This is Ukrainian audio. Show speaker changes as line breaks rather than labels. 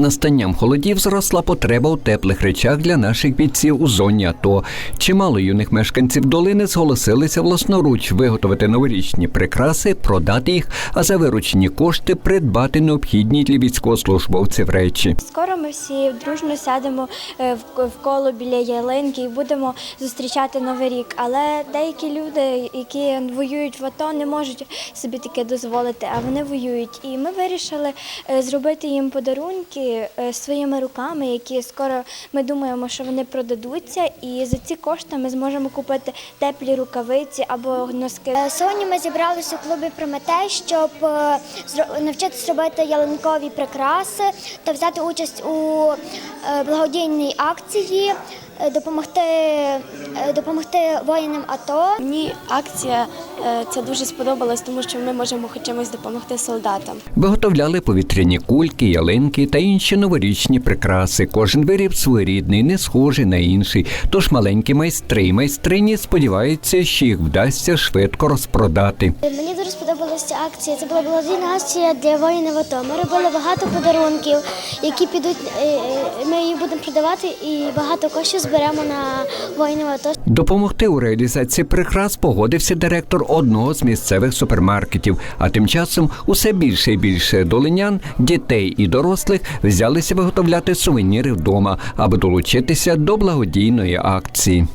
настанням холодів зросла потреба у теплих речах для наших бійців у зоні АТО. Чимало юних мешканців долини зголосилися власноруч виготовити новорічні прикраси, продати їх, а за виручені кошти придбати необхідні для військовослужбовців речі.
Скоро ми всі дружно сядемо е, в коло біля ялинки і будемо зустрічати новий рік. Але деякі люди, які воюють в АТО, не можуть собі таке дозволити, а вони воюють. І ми вирішили е, зробити їм подарунки е, своїми руками, які скоро ми думаємо, що вони продадуться. І за ці кошти ми зможемо купити теплі рукавиці або носки.
Е, Сьогодні ми зібралися у клубі Прометей, щоб е, навчитися робити ялинкові прикраси та взяти участь у благодійній акції, допомогти, е, допомогти воїнам АТО.
Мені акція е, ця дуже сподобалась, тому що ми можемо хоч чимось допомогти солдатам.
Виготовляли повітряні кульки, ялинки та інші новорічні прикраси. Кожен виріб своєрідний, не схожий на інший. Тож маленькі майстри і майстрині сподіваються, що їх вдасться швидко розпродати.
Мені дуже сподобалася акція. Це була благодійна акція для воїнів АТО. Ми робили багато подарунків, які підуть. е, е, Ми їх будемо продавати і багато коштів зберемо на воїнів АТО.
Допомогти у реалізації прикрас погодився директор одного з місцевих супермаркетів. А тим часом усе більше і більше долинян, дітей і дорослих взялися виготовляти сувеніри вдома, аби долучитися до благодійної акції.